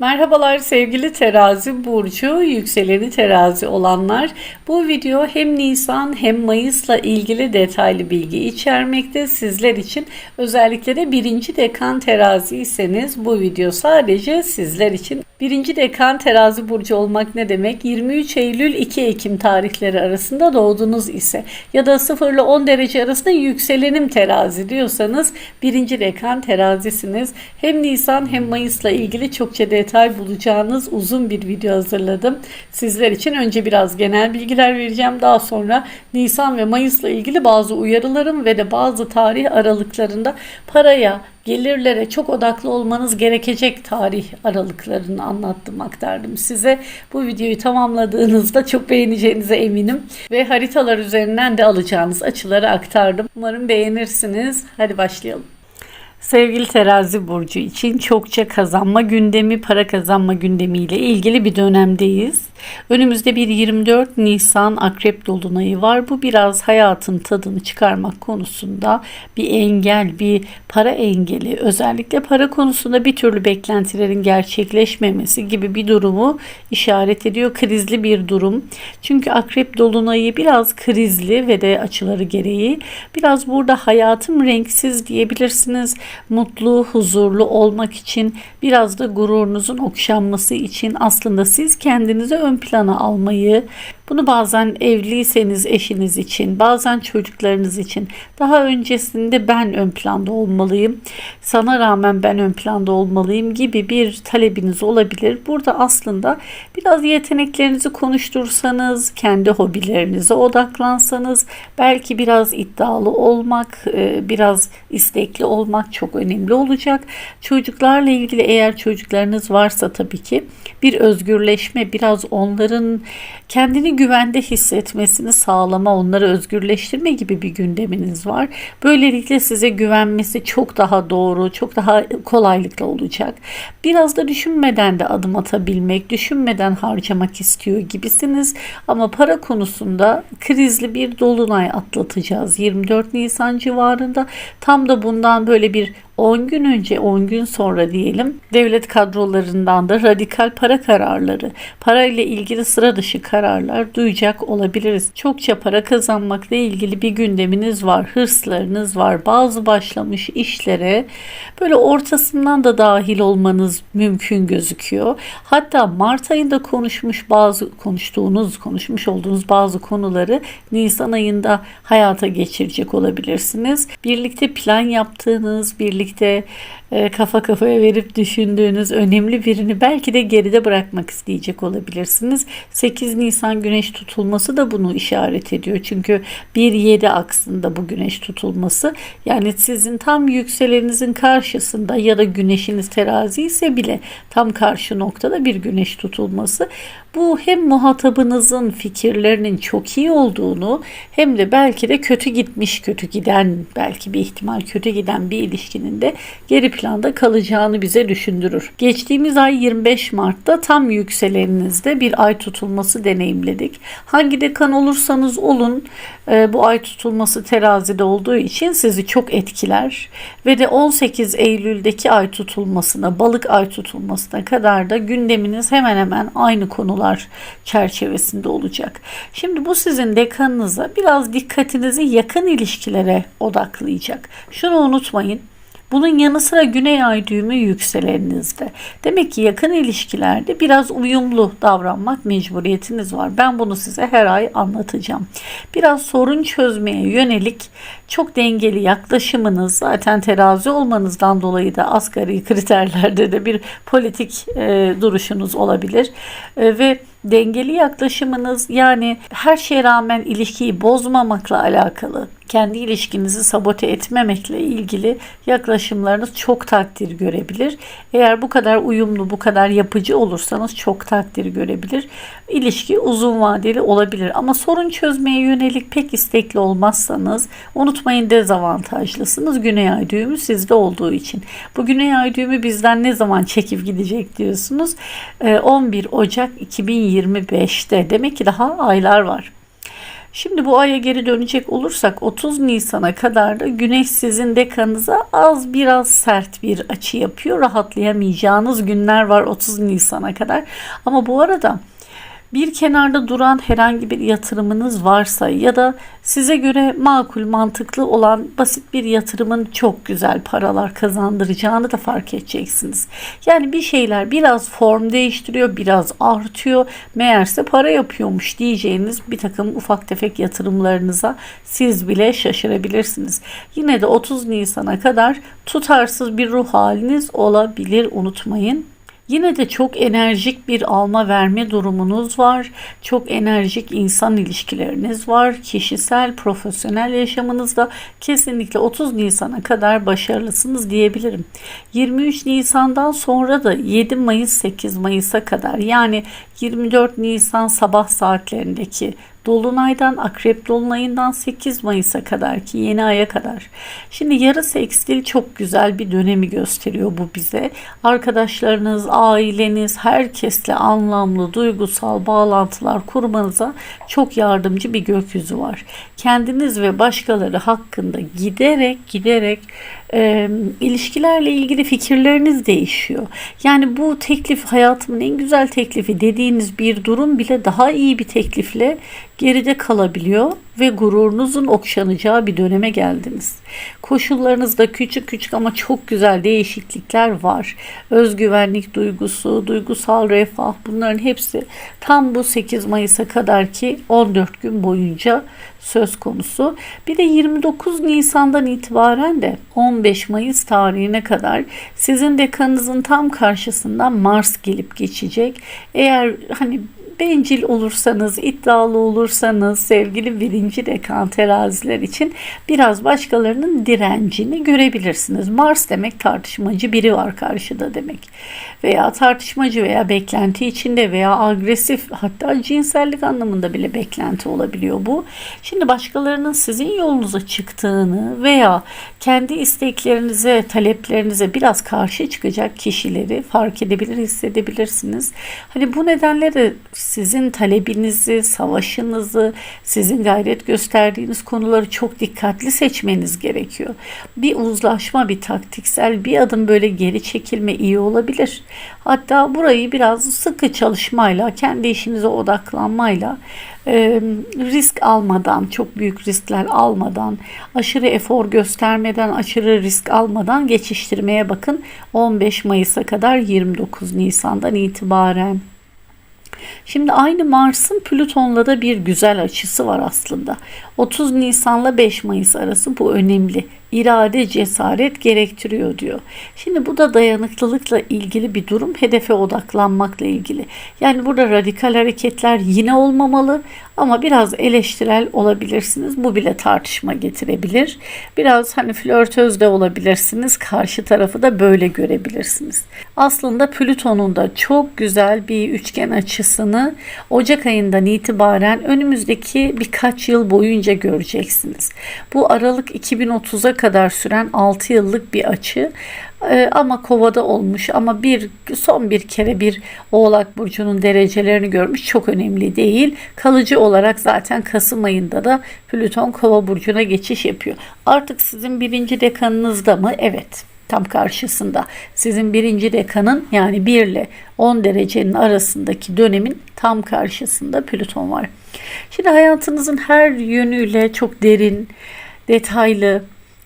Merhabalar sevgili terazi burcu, yükseleni terazi olanlar. Bu video hem Nisan hem Mayıs'la ilgili detaylı bilgi içermekte. Sizler için özellikle de birinci dekan teraziyseniz bu video sadece sizler için. Birinci dekan terazi burcu olmak ne demek? 23 Eylül 2 Ekim tarihleri arasında doğdunuz ise ya da 0 ile 10 derece arasında yükselenim terazi diyorsanız birinci dekan terazisiniz. Hem Nisan hem Mayıs'la ilgili çokça detay bulacağınız uzun bir video hazırladım. Sizler için önce biraz genel bilgiler vereceğim. Daha sonra Nisan ve Mayıs'la ilgili bazı uyarılarım ve de bazı tarih aralıklarında paraya, gelirlere çok odaklı olmanız gerekecek tarih aralıklarını anlattım, aktardım size. Bu videoyu tamamladığınızda çok beğeneceğinize eminim ve haritalar üzerinden de alacağınız açıları aktardım. Umarım beğenirsiniz. Hadi başlayalım. Sevgili terazi burcu için çokça kazanma gündemi, para kazanma gündemiyle ilgili bir dönemdeyiz. Önümüzde bir 24 Nisan akrep dolunayı var. Bu biraz hayatın tadını çıkarmak konusunda bir engel, bir para engeli, özellikle para konusunda bir türlü beklentilerin gerçekleşmemesi gibi bir durumu işaret ediyor. Krizli bir durum. Çünkü akrep dolunayı biraz krizli ve de açıları gereği biraz burada hayatım renksiz diyebilirsiniz. Mutlu, huzurlu olmak için biraz da gururunuzun okşanması için aslında siz kendinize ön plana almayı, bunu bazen evliyseniz eşiniz için, bazen çocuklarınız için daha öncesinde ben ön planda olmalıyım, sana rağmen ben ön planda olmalıyım gibi bir talebiniz olabilir. Burada aslında biraz yeteneklerinizi konuştursanız, kendi hobilerinize odaklansanız, belki biraz iddialı olmak, e, biraz istekli olmak çok önemli olacak. Çocuklarla ilgili eğer çocuklarınız varsa tabii ki bir özgürleşme, biraz onların kendini güvende hissetmesini sağlama, onları özgürleştirme gibi bir gündeminiz var. Böylelikle size güvenmesi çok daha doğru, çok daha kolaylıkla olacak. Biraz da düşünmeden de adım atabilmek, düşünmeden harcamak istiyor gibisiniz. Ama para konusunda krizli bir dolunay atlatacağız 24 Nisan civarında. Tam da bundan böyle bir 10 gün önce 10 gün sonra diyelim devlet kadrolarından da radikal para kararları, parayla ilgili sıra dışı kararlar duyacak olabiliriz. Çokça para kazanmakla ilgili bir gündeminiz var, hırslarınız var. Bazı başlamış işlere böyle ortasından da dahil olmanız mümkün gözüküyor. Hatta Mart ayında konuşmuş bazı konuştuğunuz, konuşmuş olduğunuz bazı konuları Nisan ayında hayata geçirecek olabilirsiniz. Birlikte plan yaptığınız, birlikte birlikte e, kafa kafaya verip düşündüğünüz önemli birini belki de geride bırakmak isteyecek olabilirsiniz. 8 Nisan güneş tutulması da bunu işaret ediyor. Çünkü 1-7 aksında bu güneş tutulması yani sizin tam yükselenizin karşısında ya da güneşiniz terazi ise bile tam karşı noktada bir güneş tutulması. Bu hem muhatabınızın fikirlerinin çok iyi olduğunu hem de belki de kötü gitmiş, kötü giden, belki bir ihtimal kötü giden bir ilişkinin de geri planda kalacağını bize düşündürür. Geçtiğimiz ay 25 Mart'ta tam yükseleninizde bir ay tutulması deneyimledik. Hangi dekan olursanız olun e, bu ay tutulması terazide olduğu için sizi çok etkiler ve de 18 Eylül'deki ay tutulmasına, balık ay tutulmasına kadar da gündeminiz hemen hemen aynı konular çerçevesinde olacak. Şimdi bu sizin dekanınıza biraz dikkatinizi yakın ilişkilere odaklayacak. Şunu unutmayın. Bunun yanı sıra güney ay düğümü yükselenizde. Demek ki yakın ilişkilerde biraz uyumlu davranmak mecburiyetiniz var. Ben bunu size her ay anlatacağım. Biraz sorun çözmeye yönelik çok dengeli yaklaşımınız zaten terazi olmanızdan dolayı da asgari kriterlerde de bir politik e, duruşunuz olabilir. E, ve dengeli yaklaşımınız yani her şeye rağmen ilişkiyi bozmamakla alakalı kendi ilişkinizi sabote etmemekle ilgili yaklaşımlarınız çok takdir görebilir. Eğer bu kadar uyumlu, bu kadar yapıcı olursanız çok takdir görebilir. İlişki uzun vadeli olabilir ama sorun çözmeye yönelik pek istekli olmazsanız unutmayın dezavantajlısınız. Güney ay düğümü sizde olduğu için. Bu güney ay düğümü bizden ne zaman çekip gidecek diyorsunuz. 11 Ocak 2025'te demek ki daha aylar var. Şimdi bu aya geri dönecek olursak 30 Nisan'a kadar da Güneş sizin dekanınıza az biraz sert bir açı yapıyor. Rahatlayamayacağınız günler var 30 Nisan'a kadar. Ama bu arada bir kenarda duran herhangi bir yatırımınız varsa ya da size göre makul, mantıklı olan basit bir yatırımın çok güzel paralar kazandıracağını da fark edeceksiniz. Yani bir şeyler biraz form değiştiriyor, biraz artıyor. Meğerse para yapıyormuş diyeceğiniz bir takım ufak tefek yatırımlarınıza siz bile şaşırabilirsiniz. Yine de 30 Nisan'a kadar tutarsız bir ruh haliniz olabilir unutmayın. Yine de çok enerjik bir alma verme durumunuz var. Çok enerjik insan ilişkileriniz var. Kişisel, profesyonel yaşamınızda kesinlikle 30 Nisan'a kadar başarılısınız diyebilirim. 23 Nisan'dan sonra da 7 Mayıs 8 Mayıs'a kadar yani 24 Nisan sabah saatlerindeki Dolunaydan Akrep Dolunayından 8 Mayıs'a kadar ki yeni aya kadar. Şimdi yarı sekstil çok güzel bir dönemi gösteriyor bu bize. Arkadaşlarınız, aileniz, herkesle anlamlı, duygusal bağlantılar kurmanıza çok yardımcı bir gökyüzü var. Kendiniz ve başkaları hakkında giderek giderek e, ilişkilerle ilgili fikirleriniz değişiyor. Yani bu teklif hayatımın en güzel teklifi dediğiniz bir durum bile daha iyi bir teklifle geride kalabiliyor ve gururunuzun okşanacağı bir döneme geldiniz. Koşullarınızda küçük küçük ama çok güzel değişiklikler var. Özgüvenlik duygusu, duygusal refah bunların hepsi tam bu 8 Mayıs'a kadar ki 14 gün boyunca söz konusu. Bir de 29 Nisan'dan itibaren de 15 Mayıs tarihine kadar sizin dekanınızın tam karşısından Mars gelip geçecek. Eğer hani bencil olursanız, iddialı olursanız sevgili birinci dekan teraziler için biraz başkalarının direncini görebilirsiniz. Mars demek tartışmacı biri var karşıda demek. Veya tartışmacı veya beklenti içinde veya agresif hatta cinsellik anlamında bile beklenti olabiliyor bu. Şimdi başkalarının sizin yolunuza çıktığını veya kendi isteklerinize, taleplerinize biraz karşı çıkacak kişileri fark edebilir, hissedebilirsiniz. Hani bu nedenle de sizin talebinizi, savaşınızı, sizin gayret gösterdiğiniz konuları çok dikkatli seçmeniz gerekiyor. Bir uzlaşma, bir taktiksel bir adım böyle geri çekilme iyi olabilir. Hatta burayı biraz sıkı çalışmayla, kendi işinize odaklanmayla e, risk almadan, çok büyük riskler almadan, aşırı efor göstermeden, aşırı risk almadan geçiştirmeye bakın. 15 Mayıs'a kadar 29 Nisan'dan itibaren. Şimdi aynı Mars'ın Plüton'la da bir güzel açısı var aslında. 30 Nisan'la 5 Mayıs arası bu önemli. İrade, cesaret gerektiriyor diyor. Şimdi bu da dayanıklılıkla ilgili bir durum, hedefe odaklanmakla ilgili. Yani burada radikal hareketler yine olmamalı ama biraz eleştirel olabilirsiniz. Bu bile tartışma getirebilir. Biraz hani flörtöz de olabilirsiniz. Karşı tarafı da böyle görebilirsiniz. Aslında Plüton'un da çok güzel bir üçgen açısını Ocak ayından itibaren önümüzdeki birkaç yıl boyunca göreceksiniz. Bu Aralık 2030'a kadar süren 6 yıllık bir açı ee, ama kovada olmuş ama bir son bir kere bir oğlak burcunun derecelerini görmüş çok önemli değil. Kalıcı olarak zaten Kasım ayında da Plüton kova burcuna geçiş yapıyor. Artık sizin birinci dekanınızda mı? Evet tam karşısında. Sizin birinci dekanın yani 1 ile 10 derecenin arasındaki dönemin tam karşısında Plüton var. Şimdi hayatınızın her yönüyle çok derin, detaylı,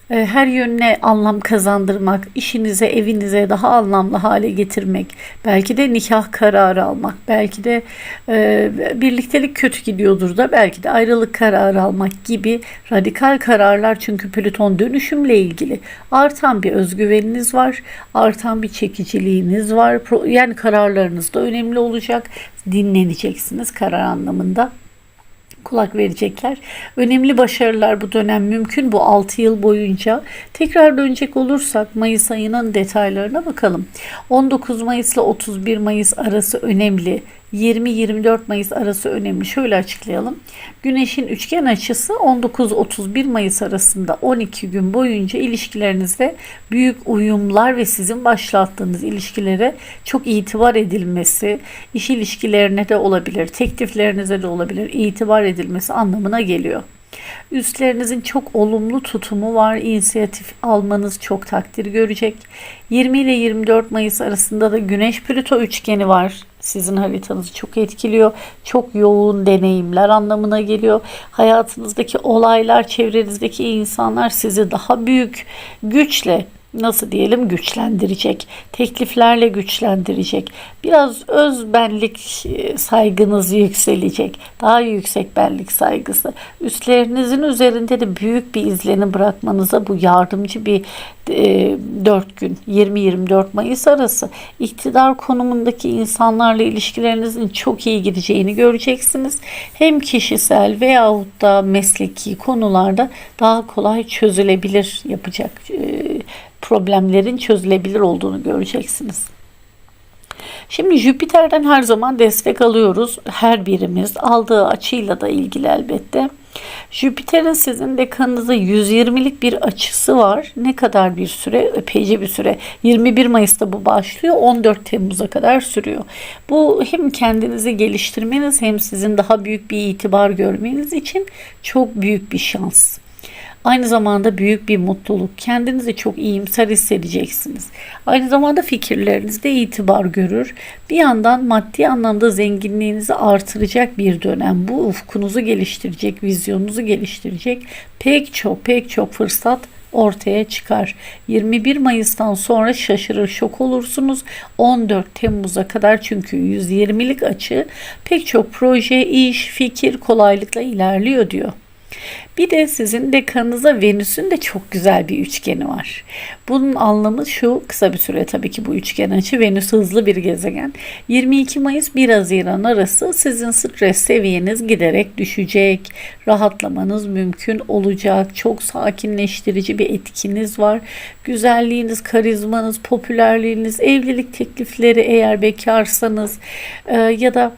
her yönüne anlam kazandırmak, işinize, evinize daha anlamlı hale getirmek, belki de nikah kararı almak, belki de e, birliktelik kötü gidiyordur da belki de ayrılık kararı almak gibi radikal kararlar çünkü Plüton dönüşümle ilgili artan bir özgüveniniz var, artan bir çekiciliğiniz var. Yani kararlarınız da önemli olacak. Dinleneceksiniz karar anlamında kulak verecekler. Önemli başarılar bu dönem mümkün bu 6 yıl boyunca. Tekrar dönecek olursak Mayıs ayının detaylarına bakalım. 19 Mayıs ile 31 Mayıs arası önemli. 20-24 Mayıs arası önemli. Şöyle açıklayalım. Güneşin üçgen açısı 19-31 Mayıs arasında 12 gün boyunca ilişkilerinizde büyük uyumlar ve sizin başlattığınız ilişkilere çok itibar edilmesi, iş ilişkilerine de olabilir, tekliflerinize de olabilir, itibar edilmesi anlamına geliyor. Üstlerinizin çok olumlu tutumu var. İnisiyatif almanız çok takdir görecek. 20 ile 24 Mayıs arasında da Güneş Plüto üçgeni var. Sizin haritanızı çok etkiliyor. Çok yoğun deneyimler anlamına geliyor. Hayatınızdaki olaylar, çevrenizdeki insanlar sizi daha büyük güçle nasıl diyelim güçlendirecek, tekliflerle güçlendirecek. Biraz özbenlik e, saygınız yükselecek. Daha yüksek benlik saygısı. Üstlerinizin üzerinde de büyük bir izlenim bırakmanıza bu yardımcı bir 4 gün 20-24 Mayıs arası iktidar konumundaki insanlarla ilişkilerinizin çok iyi gideceğini göreceksiniz. Hem kişisel veyahut da mesleki konularda daha kolay çözülebilir yapacak e, problemlerin çözülebilir olduğunu göreceksiniz. Şimdi Jüpiter'den her zaman destek alıyoruz. Her birimiz aldığı açıyla da ilgili elbette. Jüpiter'in sizin dekanınıza 120'lik bir açısı var. Ne kadar bir süre? Epeyce bir süre. 21 Mayıs'ta bu başlıyor. 14 Temmuz'a kadar sürüyor. Bu hem kendinizi geliştirmeniz hem sizin daha büyük bir itibar görmeniz için çok büyük bir şans. Aynı zamanda büyük bir mutluluk. Kendinizi çok iyimser hissedeceksiniz. Aynı zamanda fikirleriniz de itibar görür. Bir yandan maddi anlamda zenginliğinizi artıracak bir dönem. Bu ufkunuzu geliştirecek, vizyonunuzu geliştirecek pek çok pek çok fırsat ortaya çıkar. 21 Mayıs'tan sonra şaşırır şok olursunuz. 14 Temmuz'a kadar çünkü 120'lik açı pek çok proje, iş, fikir kolaylıkla ilerliyor diyor. Bir de sizin dekanınıza Venüs'ün de çok güzel bir üçgeni var. Bunun anlamı şu kısa bir süre tabii ki bu üçgen açı Venüs hızlı bir gezegen. 22 Mayıs 1 Haziran arası sizin stres seviyeniz giderek düşecek. Rahatlamanız mümkün olacak. Çok sakinleştirici bir etkiniz var. Güzelliğiniz, karizmanız, popülerliğiniz, evlilik teklifleri eğer bekarsanız ya da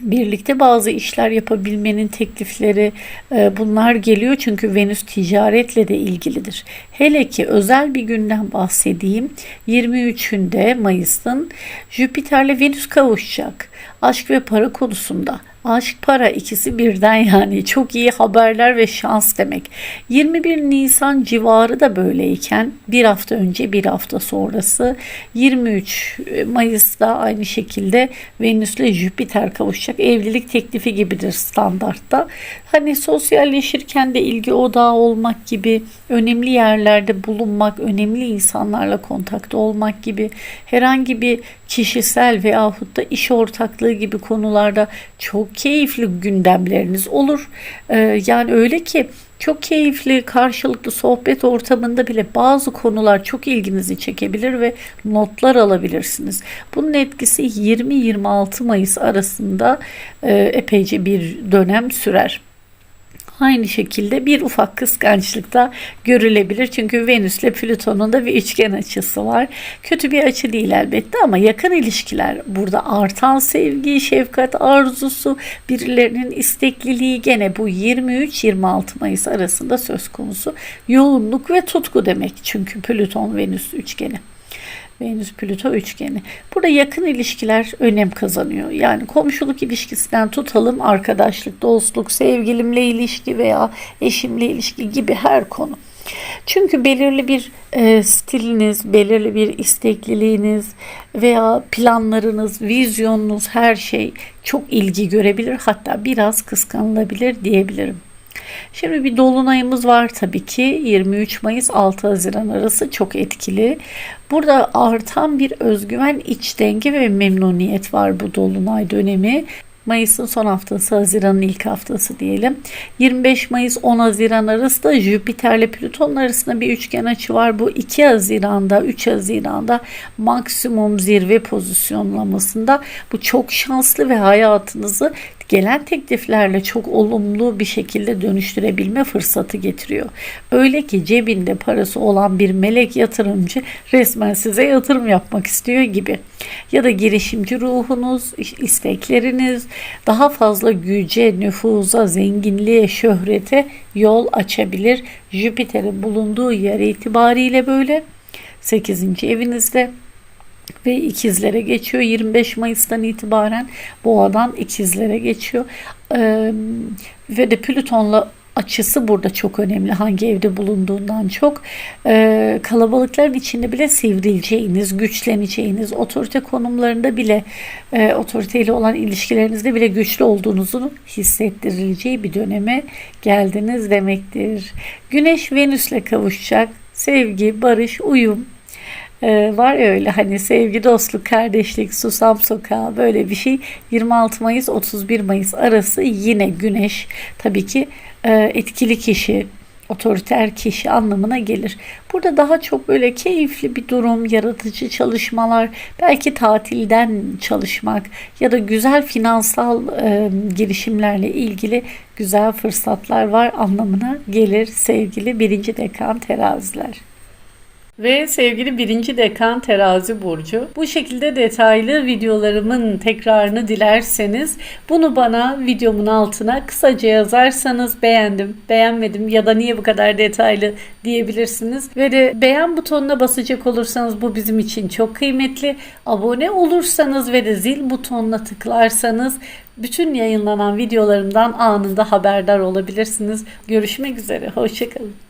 birlikte bazı işler yapabilmenin teklifleri e, bunlar geliyor çünkü Venüs ticaretle de ilgilidir. Hele ki özel bir günden bahsedeyim. 23'ünde Mayıs'ın Jüpiter'le Venüs kavuşacak. Aşk ve para konusunda Aşk para ikisi birden yani çok iyi haberler ve şans demek. 21 Nisan civarı da böyleyken bir hafta önce bir hafta sonrası 23 Mayıs'ta aynı şekilde Venüs ile Jüpiter kavuşacak. Evlilik teklifi gibidir standartta. Hani sosyalleşirken de ilgi odağı olmak gibi önemli yerlerde bulunmak, önemli insanlarla kontakta olmak gibi herhangi bir kişisel veyahut da iş ortaklığı gibi konularda çok keyifli gündemleriniz olur. Ee, yani öyle ki çok keyifli karşılıklı sohbet ortamında bile bazı konular çok ilginizi çekebilir ve notlar alabilirsiniz. Bunun etkisi 20-26 Mayıs arasında e, epeyce bir dönem sürer. Aynı şekilde bir ufak kıskançlık da görülebilir. Çünkü Venüs ile Plüton'un da bir üçgen açısı var. Kötü bir açı değil elbette ama yakın ilişkiler burada artan sevgi, şefkat arzusu, birilerinin istekliliği gene bu 23-26 Mayıs arasında söz konusu. Yoğunluk ve tutku demek çünkü Plüton Venüs üçgeni. Venüs Plüto üçgeni. Burada yakın ilişkiler önem kazanıyor. Yani komşuluk ilişkisinden tutalım arkadaşlık, dostluk, sevgilimle ilişki veya eşimle ilişki gibi her konu. Çünkü belirli bir e, stiliniz, belirli bir istekliliğiniz veya planlarınız, vizyonunuz her şey çok ilgi görebilir. Hatta biraz kıskanılabilir diyebilirim. Şimdi bir dolunayımız var tabii ki 23 Mayıs 6 Haziran arası çok etkili. Burada artan bir özgüven, iç denge ve memnuniyet var bu dolunay dönemi. Mayıs'ın son haftası, Haziran'ın ilk haftası diyelim. 25 Mayıs 10 Haziran arası da Jüpiter ile Plüton arasında bir üçgen açı var. Bu 2 Haziran'da, 3 Haziran'da maksimum zirve pozisyonlamasında bu çok şanslı ve hayatınızı gelen tekliflerle çok olumlu bir şekilde dönüştürebilme fırsatı getiriyor. Öyle ki cebinde parası olan bir melek yatırımcı resmen size yatırım yapmak istiyor gibi. Ya da girişimci ruhunuz, istekleriniz daha fazla güce, nüfuza, zenginliğe, şöhrete yol açabilir. Jüpiter'in bulunduğu yer itibariyle böyle 8. evinizde ve ikizlere geçiyor. 25 Mayıs'tan itibaren boğadan ikizlere geçiyor. Ee, ve de Plüton'la açısı burada çok önemli. Hangi evde bulunduğundan çok. Ee, kalabalıkların içinde bile sivrileceğiniz, güçleneceğiniz, otorite konumlarında bile, e, otoriteyle olan ilişkilerinizde bile güçlü olduğunuzu hissettirileceği bir döneme geldiniz demektir. Güneş Venüs'le kavuşacak. Sevgi, barış, uyum, ee, var ya öyle hani sevgi, dostluk, kardeşlik, susam sokağı böyle bir şey. 26 Mayıs 31 Mayıs arası yine güneş tabii ki e, etkili kişi, otoriter kişi anlamına gelir. Burada daha çok böyle keyifli bir durum, yaratıcı çalışmalar, belki tatilden çalışmak ya da güzel finansal e, girişimlerle ilgili güzel fırsatlar var anlamına gelir sevgili birinci dekan teraziler. Ve sevgili birinci dekan terazi burcu bu şekilde detaylı videolarımın tekrarını dilerseniz bunu bana videomun altına kısaca yazarsanız beğendim, beğenmedim ya da niye bu kadar detaylı diyebilirsiniz. Ve de beğen butonuna basacak olursanız bu bizim için çok kıymetli. Abone olursanız ve de zil butonuna tıklarsanız bütün yayınlanan videolarımdan anında haberdar olabilirsiniz. Görüşmek üzere, hoşçakalın.